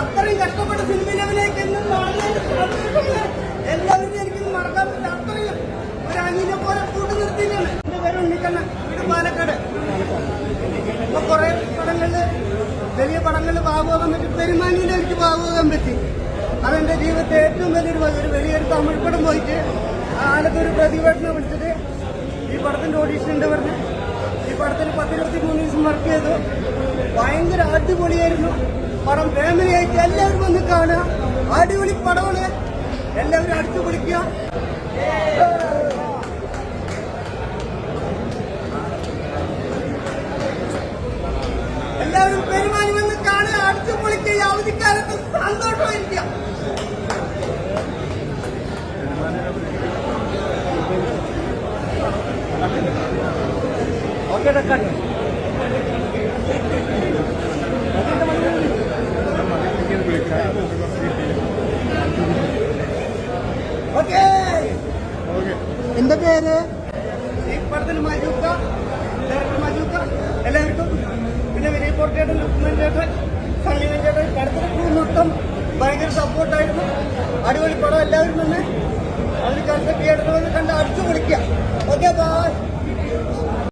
അത്രയും കഷ്ടപ്പെട്ട സിനിമയിൽ അഭിനയിക്കുന്ന നടന്നതിന്റെ സന്തോഷങ്ങൾ എല്ലാവരും എനിക്ക് മറക്കാൻ പറ്റില്ല. അത്രയും ഒരു അനീനെ പോലെ കൂട്ടി നിർത്തിയിട്ടാണ്. എന്റെ പേര് ഉണ്ണിക്കണ്ണൻ. വീട് പാലക്കാട്. ഇപ്പൊ കുറെ പടങ്ങളിൽ വലിയ പടങ്ങളിൽ ഭാഗമാകാൻ പറ്റി പെരുമാനിയിൽ എനിക്ക് ഭാഗമാകാൻ പറ്റി. അതെന്റെ ജീവിതത്തെ ഏറ്റവും വലിയൊരു ഒരു വലിയൊരു തമിഴ് പടം പോയിട്ട് ആലത്തൊരു പ്രതിഭട്ടനെ വിളിച്ചിട്ട് ഈ പടത്തിന്റെ ഓഡീഷൻ ഉണ്ട് പറഞ്ഞ്. ഈ പടത്തിൽ പത്തിരുപത്തി മൂന്ന് ദിവസം വർക്ക് ചെയ്തു. ഭയങ്കര അടിപൊളിയായിരുന്നു. പടം ഫാമിലി ആയിട്ട് എല്ലാവരും വന്ന് കാണുക. അടിപൊളി പടമാണ്. എല്ലാവരും അടിച്ചു പൊളിക്കുക എല്ലാവരും പെരുമാനി വന്ന് കാണുക. അടിച്ചു പൊളിക്കുക ഈ അവധിക്കാലത്ത് സന്തോഷമായിരിക്കുക. ഓക്കെ കട്ട് ഓക്കെ എന്റെ പേര്? ഭയങ്കര സപ്പോർട്ടായിരുന്നു അടിപൊളി പടം എല്ലാവരും തന്നെ. അതിൽ കണ്ട് തിയേറ്ററിൽ കണ്ട്